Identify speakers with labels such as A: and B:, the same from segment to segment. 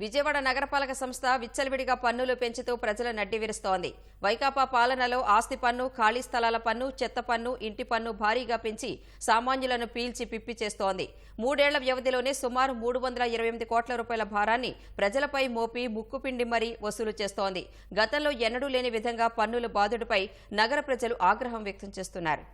A: విజయవాడ నగరపాలక సంస్థ విచ్చలవిడిగా పన్నులు పెంచుతూ ప్రజల నడ్డి విరుస్తోంది. వైకాపా పాలనలో ఆస్తి పన్ను ఖాళీ స్థలాల పన్ను చెత్త పన్ను ఇంటి పన్ను భారీగా పెంచి సామాన్యులను పీల్చి పిప్పి చేస్తోంది. మూడేళ్ళ వ్యవధిలోనే సుమారు మూడు వందల ఇరవై ఎనిమిది కోట్ల రూపాయల భారాన్ని ప్రజలపై మోపి ముక్కుపిండి మరీ వసూలు చేస్తోంది. గతంలో ఎన్నడూ లేని విధంగా పన్నుల బాధుడిపై నగర ప్రజలు ఆగ్రహం వ్యక్తం చేస్తున్నారు.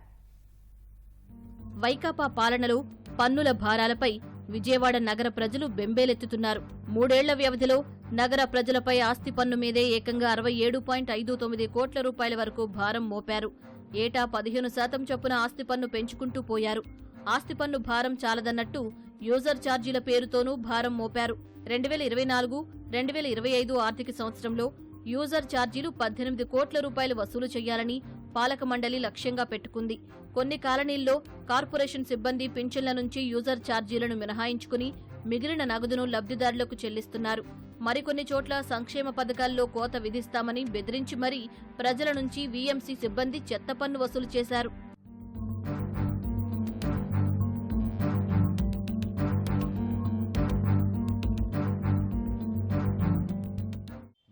B: వైకాపా పాలనలో పన్నుల భారాలపై విజయవాడ నగర ప్రజలు బెంబేలెత్తుతున్నారు. మూడేళ్ళ వ్యవధిలో నగర ప్రజలపై ఆస్తి పన్ను మీదే ఏకంగా అరవై ఏడు పాయింట్ ఐదు తొమ్మిది కోట్ల రూపాయల వరకు భారం మోపారు. ఏటా పదిహేను శాతం చొప్పున ఆస్తి పన్ను పెంచుకుంటూ పోయారు. ఆస్తి పన్ను భారం చాలదన్నట్టు యూజర్ ఛార్జీల పేరుతోనూ భారం మోపారు. రెండు వేల ఇరవై నాలుగు రెండు వేల ఇరవై ఐదు ఆర్థిక సంవత్సరంలో యూజర్ ఛార్జీలు పద్దెనిమిది కోట్ల రూపాయలు వసూలు చేయాలని పాలక మండలి లక్ష్యంగా పెట్టుకుంది. కొన్ని కాలనీల్లో కార్పొరేషన్ సిబ్బంది పింఛన్ల నుంచి యూజర్ ఛార్జీలను మినహాయించుకుని మిగిలిన నగదును లబ్ధిదారులకు చెల్లిస్తున్నారు. మరికొన్ని చోట్ల సంక్షేమ పథకాల్లో కోత విధిస్తామని బెదిరించి మరీ ప్రజల నుంచి వీఎంసీ సిబ్బంది చెత్త పన్ను వసూలు చేశారు.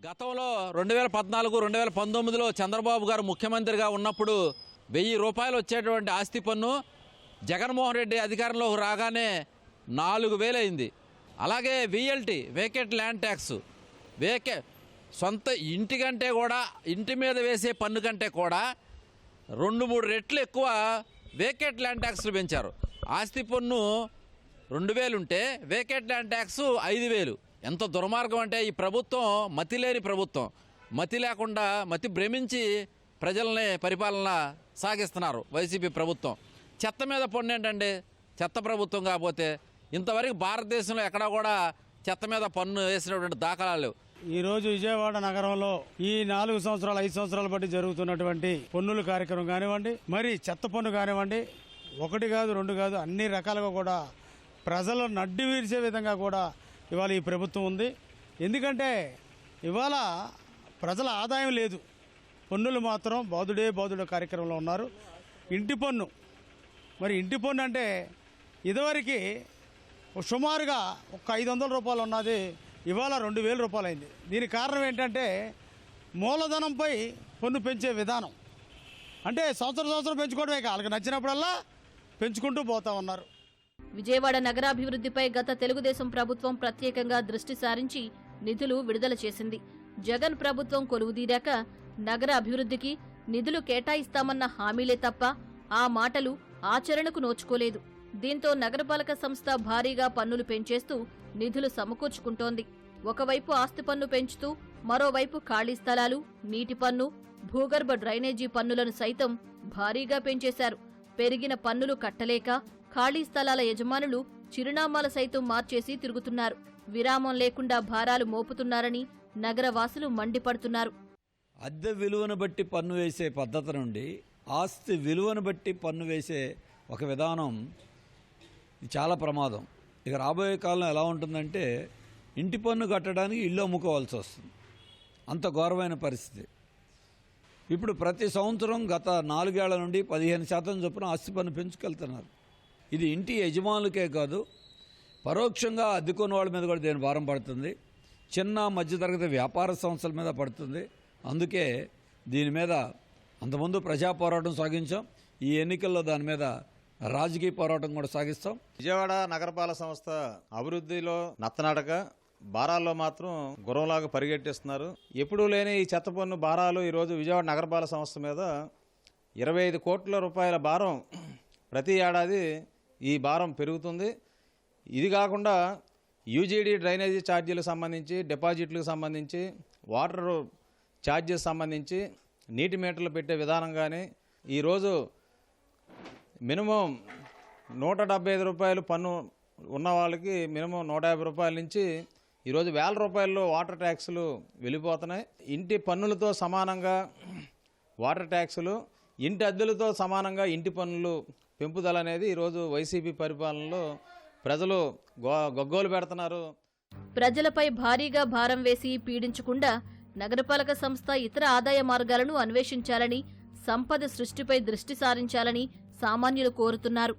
C: గతంలో రెండు వేల పద్నాలుగు రెండు వేల పంతొమ్మిదిలో చంద్రబాబు గారు ముఖ్యమంత్రిగా ఉన్నప్పుడు వెయ్యి రూపాయలు వచ్చేటువంటి ఆస్తి పన్ను జగన్మోహన్ రెడ్డి అధికారంలోకి రాగానే నాలుగు వేలైంది అలాగే విఎల్టీ వేకెట్ ల్యాండ్ ట్యాక్స్ వేకే సొంత ఇంటి కంటే కూడా ఇంటి మీద వేసే పన్ను కంటే కూడా రెండు మూడు రెట్లు ఎక్కువ వేకెట్ ల్యాండ్ ట్యాక్స్లు పెంచారు. ఆస్తి పన్ను రెండు వేలు ఉంటే వేకెట్ ల్యాండ్ ట్యాక్స్ ఐదు వేలు. ఎంత దుర్మార్గం అంటే ఈ ప్రభుత్వం మతి లేని ప్రభుత్వం. మతి లేకుండా మతి భ్రమించి ప్రజల్ని పరిపాలన సాగిస్తున్నారు వైసీపీ ప్రభుత్వం. చెత్త మీద పన్ను ఏంటండి చెత్త ప్రభుత్వం కాకపోతే ఇంతవరకు భారతదేశంలో ఎక్కడా కూడా చెత్త మీద పన్ను వేసినటువంటి దాఖలాలు
D: ఈరోజు విజయవాడ నగరంలో ఈ నాలుగు సంవత్సరాలు ఐదు సంవత్సరాల బట్టి జరుగుతున్నటువంటి పన్నుల కార్యక్రమం కానివ్వండి మరి చెత్త పన్ను కానివ్వండి ఒకటి కాదు రెండు కాదు అన్ని రకాలుగా కూడా ప్రజలు నడ్డి వీర్చే విధంగా కూడా ఇవాళ ఈ ప్రభుత్వం ఉంది. ఎందుకంటే ఇవాళ ప్రజల ఆదాయం లేదు. పన్నులు మాత్రం బాధుడే బాధుడే కార్యక్రమంలో ఉన్నారు. ఇంటి పన్ను. మరి ఇంటి పన్ను అంటే ఇదివరకు సుమారుగా ఒక ఐదు వందల రూపాయలు ఉన్నది ఇవాళ రెండు వేల రూపాయలు అయింది దీనికి కారణం ఏంటంటే మూలధనంపై పన్ను పెంచే విధానం. అంటే సంవత్సరం సంవత్సరం పెంచుకోవడమే కాదు వాళ్ళకి నచ్చినప్పుడల్లా పెంచుకుంటూ పోతా ఉన్నారు.
B: విజయవాడ నగరాభివృద్ధిపై గత తెలుగుదేశం ప్రభుత్వం ప్రత్యేకంగా దృష్టి సారించి నిధులు విడుదల చేసింది. జగన్ ప్రభుత్వం కొలువుదీరాక నగర అభివృద్ధికి నిధులు కేటాయిస్తామన్న హామీలే తప్ప ఆ మాటలు ఆచరణకు నోచుకోలేదు. దీంతో నగరపాలక సంస్థ భారీగా పన్నులు పెంచేస్తూ నిధులు సమకూర్చుకుంటోంది. ఒకవైపు ఆస్తి పన్ను పెంచుతూ మరోవైపు ఖాళీ స్థలాలు నీటి పన్ను భూగర్భ డ్రైనేజీ పన్నులను సైతం భారీగా పెంచేశారు. పెరిగిన పన్నులు కట్టలేక ఖాళీ స్థలాల యజమానులు చిరునామాల సైతం మార్చేసి తిరుగుతున్నారు. విరామం లేకుండా భారాలు మోపుతున్నారని నగరవాసులు మండిపడుతున్నారు.
E: అద్దె విలువను బట్టి పన్ను వేసే పద్ధతి నుండి ఆస్తి విలువను బట్టి పన్ను వేసే ఒక విధానం చాలా ప్రమాదం. ఇక రాబోయే కాలం ఎలా ఉంటుందంటే ఇంటి పన్ను కట్టడానికి ఇల్లు అమ్ముకోవాల్సి వస్తుంది. అంత ఘోరమైన పరిస్థితి. ఇప్పుడు ప్రతి సంవత్సరం గత నాలుగేళ్ళ నుండి పదిహేను శాతం చొప్పున ఆస్తి పన్ను పెంచుకెళ్తున్నారు. ఇది ఇంటి యజమానులకే కాదు పరోక్షంగా అద్దెకున్న వాళ్ళ మీద కూడా దేని భారం పడుతుంది చిన్న మధ్యతరగతి వ్యాపార సంస్థల మీద పడుతుంది అందుకే దీని మీద అంతకుముందు ప్రజా పోరాటం సాగించాం ఈ ఎన్నికల్లో దాని మీద రాజకీయ పోరాటం కూడా సాగిస్తాం.
F: విజయవాడ నగరపాలక సంస్థ అభివృద్ధిలో నత్తనాటక భారాల్లో మాత్రం గుర్రంలాగా పరిగెట్టిస్తున్నారు. ఎప్పుడూ లేని ఈ చెత్త పన్ను భారాలు ఈరోజు విజయవాడ నగరపాలక సంస్థ మీద ఇరవై ఐదు కోట్ల రూపాయల భారం ప్రతి ఏడాది ఈ భారం పెరుగుతుంది. ఇది కాకుండా యూజీడీ డ్రైనేజీ ఛార్జీలకు సంబంధించి డిపాజిట్లకు సంబంధించి వాటర్ ఛార్జెస్ సంబంధించి నీటి మీటర్లు పెట్టే విధానం కానీ ఈరోజు మినిమం నూట డెబ్బై ఐదు రూపాయలు పన్ను ఉన్న వాళ్ళకి మినిమం నూట యాభై రూపాయల నుంచి ఈరోజు వేల రూపాయల్లో వాటర్ ట్యాక్సులు వెళ్ళిపోతున్నాయి. ఇంటి పన్నులతో సమానంగా వాటర్ ట్యాక్సులు ఇంటి అద్దెలతో సమానంగా ఇంటి పన్నులు పెంపుదల అనేది ఈరోజు వైసీపీ పరిపాలనలో ప్రజలు గో పెడుతున్నారు.
B: ప్రజలపై భారీగా భారం వేసి పీడించకుండా నగరపాలక సంస్థ ఇతర ఆదాయ మార్గాలను అన్వేషించాలని సంపద సృష్టిపై దృష్టి సారించాలని సామాన్యులు కోరుతున్నారు.